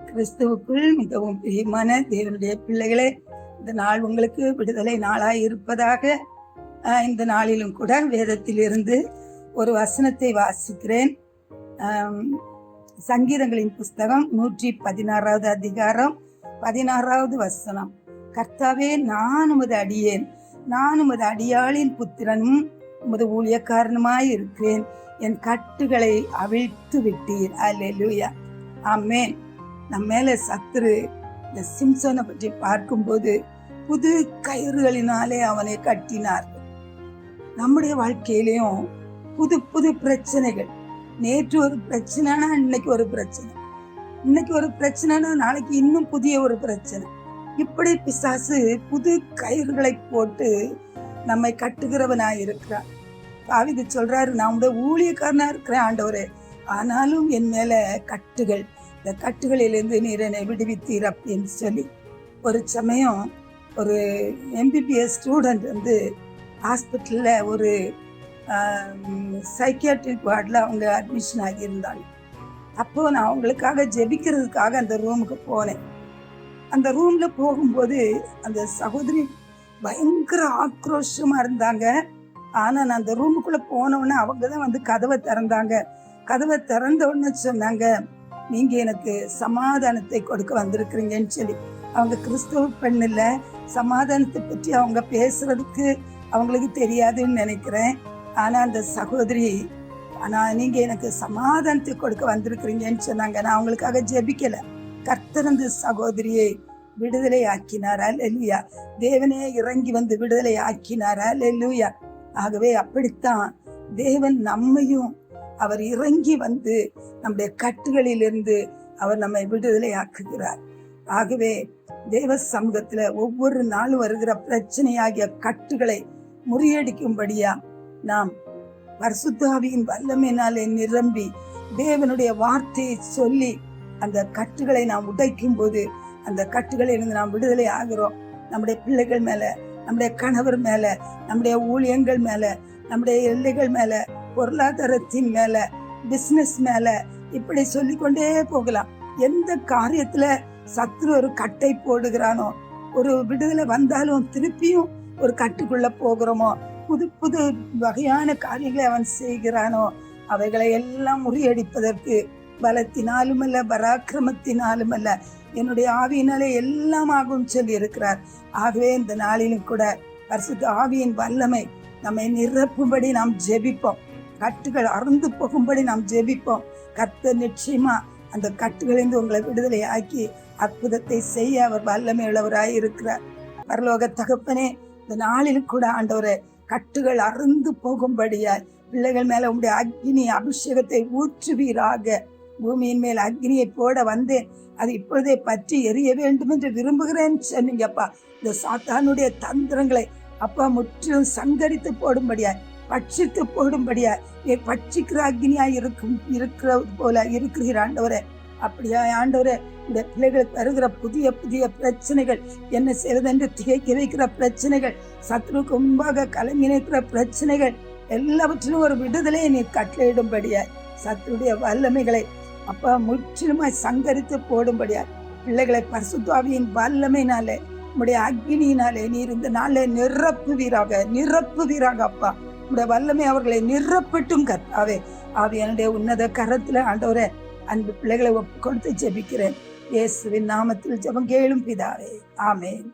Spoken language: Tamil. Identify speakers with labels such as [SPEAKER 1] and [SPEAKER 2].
[SPEAKER 1] கிறிஸ்துவுக்குள் மிகவும் பிரியமான தேவனுடைய பிள்ளைகளே இந்த நாள் உங்களுக்கு விடுதலை நாளாய் இருப்பதாக இந்த நாளிலும் கூட வேதத்தில் இருந்து ஒரு வசனத்தை வாசிக்கிறேன். சங்கீதங்களின் புஸ்தகம் நூற்றி பதினாறாவது அதிகாரம் பதினாறாவது வசனம். கர்த்தாவே நான் உமது அடியேன். நான் உமது அடியாளின் புத்திரனும் உமது ஊழியக்காரனுமாய் இருக்கிறேன். என் கட்டுகளை அவிழ்த்து விட்டீர். அல்லேலூயா ஆமென் நம்ம மேலே சத்துரு இந்த சிம்சனை பற்றி பார்க்கும்போது புது கயிறுகளினாலே அவனை கட்டினார். நம்முடைய வாழ்க்கையிலையும் புது புது பிரச்சனைகள். நேற்று ஒரு பிரச்சனைனா இன்னைக்கு ஒரு பிரச்சனை. இன்னைக்கு ஒரு பிரச்சனைனா நாளைக்கு இன்னும் புதிய ஒரு பிரச்சனை. இப்படி பிசாசு புது கயிறுகளை போட்டு நம்மை கட்டுகிறவனாய் இருக்கிறான் தாவிது சொல்றாரு நான் உடைய ஊழியக்காரனா இருக்கிறேன் ஆண்டவரே. ஆனாலும் என் மேல கட்டுகள் இந்த கட்டுகளிலிருந்து நீர் என்னை விடுவித்தீர் அப்படின்னு சொல்லி. ஒரு சமயம் ஒரு எம்பிபிஎஸ் ஸ்டூடெண்ட் வந்து ஹாஸ்பிட்டலில் ஒரு சைக்கியாட்ரிக் வார்டில் அவங்க அட்மிஷன் ஆகியிருந்தாங்க அப்போது நான் அவங்களுக்காக ஜெபிக்கிறதுக்காக அந்த ரூமுக்கு போனேன். அந்த ரூமில் போகும்போது அந்த சகோதரி பயங்கர ஆக்ரோஷமாக இருந்தாங்க. ஆனால் நான் அந்த ரூமுக்குள்ளே போனவுடனே அவங்க தான் வந்து கதவை திறந்தாங்க. கதவை திறந்த உடனே சொன்னாங்க நீங்க எனக்கு சமாதானத்தை கொடுக்க வந்திருக்கிறீங்கன்னு சொல்லி. அவங்க கிறிஸ்துவ பெண் சமாதானத்தை பற்றி அவங்க பேசுறதுக்கு அவங்களுக்கு தெரியாதுன்னு நினைக்கிறேன். ஆனால் அந்த சகோதரி ஆனால் நீங்கள் எனக்கு சமாதானத்தை கொடுக்க வந்திருக்கிறீங்கன்னு சொன்னாங்க. நான் அவங்களுக்காக ஜெபிக்கலை. கர்த்தரந்து சகோதரியை விடுதலை ஆக்கினாரா. லெல்லுயா தேவனே இறங்கி வந்து விடுதலை ஆக்கினாரா. லெல்லுயா ஆகவே அப்படித்தான் தேவன் நம்மையும் அவர் இறங்கி வந்து நம்முடைய கட்டுகளிலிருந்து அவர் நம்மை விடுதலை ஆக்குகிறார் ஆகவே தேவ சமூகத்துல ஒவ்வொரு நாளும் வருகிற பிரச்சனையாகிய கட்டுகளை முறியடிக்கும்படியா நாம் பரிசுத்தாவியின் வல்லமையினாலே நிரம்பி தேவனுடைய வார்த்தையை சொல்லி அந்த கட்டுகளை நாம் உடைக்கும் போது அந்த கட்டுகளில் இருந்து நாம் விடுதலை ஆகிறோம். நம்முடைய பிள்ளைகள் மேல நம்முடைய கணவர் மேல நம்முடைய ஊழியங்கள் மேல நம்முடைய எல்லைகள் மேல பொருளாதாரத்தின் மேல பிஸ்னஸ் மேல இப்படி சொல்லிக்கொண்டே போகலாம். எந்த காரியத்துல சத்ரு ஒரு கட்டை போடுகிறானோ ஒரு விடுதலை வந்தாலும் திருப்பியும் ஒரு கட்டுக்குள்ள போகிறோமோ புது புது வகையான காரியங்களை அவன் செய்கிறானோ அவைகளை எல்லாம் முறியடிப்பதற்கு பலத்தினாலும் அல்ல பராக்கிரமத்தினாலும் அல்ல என்னுடைய ஆவியினாலே எல்லாம் ஆகும் சொல்லி இருக்கிறார். ஆகவே இந்த நாளிலும் கூட பரிசுத்த ஆவியின் வல்லமை நம்மை நிரப்பும்படி நாம் ஜெபிப்போம். கட்டுகள் அறுந்து போகும்படி நாம் ஜெபிப்போம். கர்த்தர் நிச்சயமா அந்த கட்டுகளிலிருந்து உங்களை விடுதலை ஆக்கி அற்புதத்தை செய்ய அவர் வல்லமை உள்ளவராய் இருக்கிறார். பரலோக தகப்பனே இந்த நாளிலும் கூட ஆண்டவரே கட்டுகள் அறுந்து போகும்படியாய் பிள்ளைகள் மேல உங்களுடைய அக்னி அபிஷேகத்தை ஊற்றுவீராக. பூமியின் மேல் அக்னியை போட வந்தேன் அது இப்பொழுதே பற்றி எரிய வேண்டும் என்று விரும்புகிறேன் சொன்னீங்கப்பா. இந்த சாத்தானுடைய தந்திரங்களை அப்பா முற்றிலும் சங்கரித்து போடும்படியாய் பட்சித்து போடும்படியா? பட்சிக்கிற அக்னியா இருக்கும் இருக்கிற போல இருக்கிறீர் ஆண்டவரே. அப்படியா ஆண்டவரே இந்த பிள்ளைகளுக்கு வருகிற புதிய புதிய பிரச்சனைகள் என்ன செய்வதென்று திகைக்க வைக்கிற பிரச்சனைகள் சத்ருக்கு முன்பாக கலங்கி நிற்கிற பிரச்சனைகள் எல்லாவற்றிலும் ஒரு விடுதலையை நீ கட்டளையிடும்படியா? சத்துடைய வல்லமைகளை அப்ப முற்றிலுமாய் சங்கரித்து போடும்படியா? பிள்ளைகளை பரிசுத்தாவியின் வல்லமைனாலே உடைய அக்னியினாலே நீர் இந்த நாளை நிரப்புவீராக நிரப்புவீராக அப்பா. உடைய வல்லமை அவர்களை நிரப்பட்டும் கர்த்தாவே என்னுடைய உன்னத கரத்துல ஆண்டவரே அன்பு பிள்ளைகளை ஒப்பு கொடுத்து ஜெபிக்கிறேன். இயேசுவின் நாமத்தில் ஜெபம் கேளும் பிதாவே. ஆமேன்.